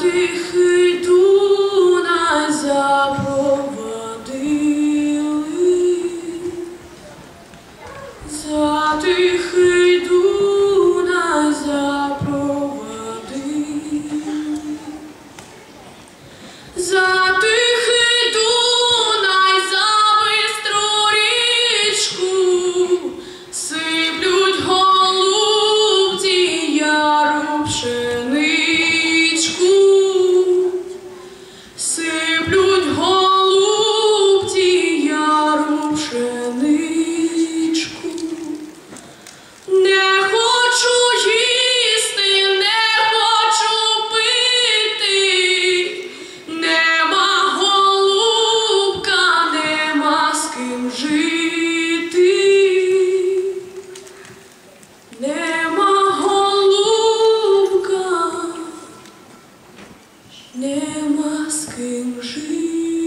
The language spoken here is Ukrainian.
тихий Дунай запровадили, за тихий нема з.